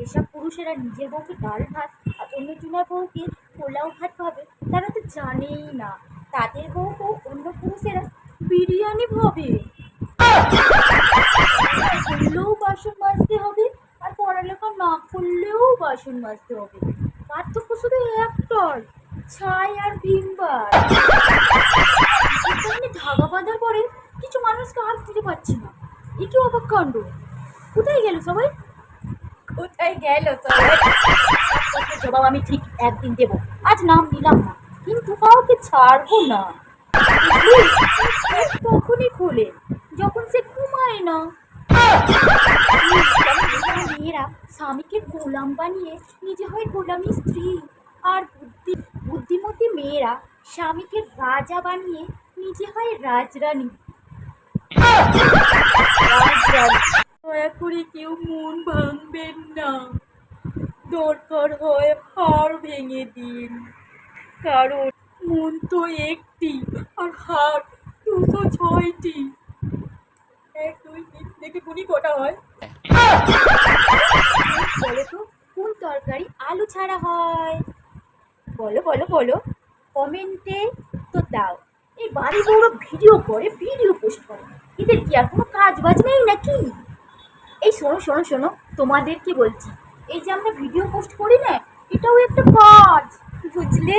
যেসব পুরুষেরা নিজের বউকে ডাল ভাত আর অন্যজনের বউকে পোলাও ভাত ভাবে, তারা তো জানেই না। তাদের বউকেও অন্য পুরুষেরা বিরিয়ানি ভাবে। করলেও বাসন মাজতে হবে আর পড়ালেখা না করলেও বাসন মাজতে হবে। পার্থক্য শুধু একটাই, ছাই আর ভিমবার ধাগা বাঁধার পরে কিছু মানুষকে আর খুঁজে পাচ্ছি না। এ কি অবাক কাণ্ড? কোথায় গেল সবাই? কোথায় গেল জবাব আমি ঠিক একদিন দেবো। আজ নাম নিলাম না, কিন্তু কাউকে ছাড়বো না। তখনই খোলে, যখন সে ঘুমায় না। মেয়েরা স্বামীকে গোলাম বানিয়ে নিজে হয় গোলামি স্ত্রী আর বুদ্ধি, বুদ্ধিমতী মেয়েরা স্বামীকে রাজা বানিয়ে নিজে হয় রাজরানী। রাজরানী। করে কেউ মন ভাঙবেন না। দরকার হয় হাড় ভেঙে দিন। কারণ মন তো একটি আর হাড় দুশো ছয়টি। এক, দুই, তিন থেকে গুণি কটা হয়। বলো তো, কোন তরকারি আলু ছাড়া হয়? বলো বলো বলো। কমেন্টে তো দাও। এই বাড়ি বড় ভিডিও করে, ভিডিও পোস্ট করে। এদের কি আর কোনো কাজ বাজ নেই নাকি? শোনো শোনো শোনো তোমাদেরকে বলছি? এই যে আমরা ভিডিও পোস্ট করি না, এটাও একটা কাজ, বুঝলে?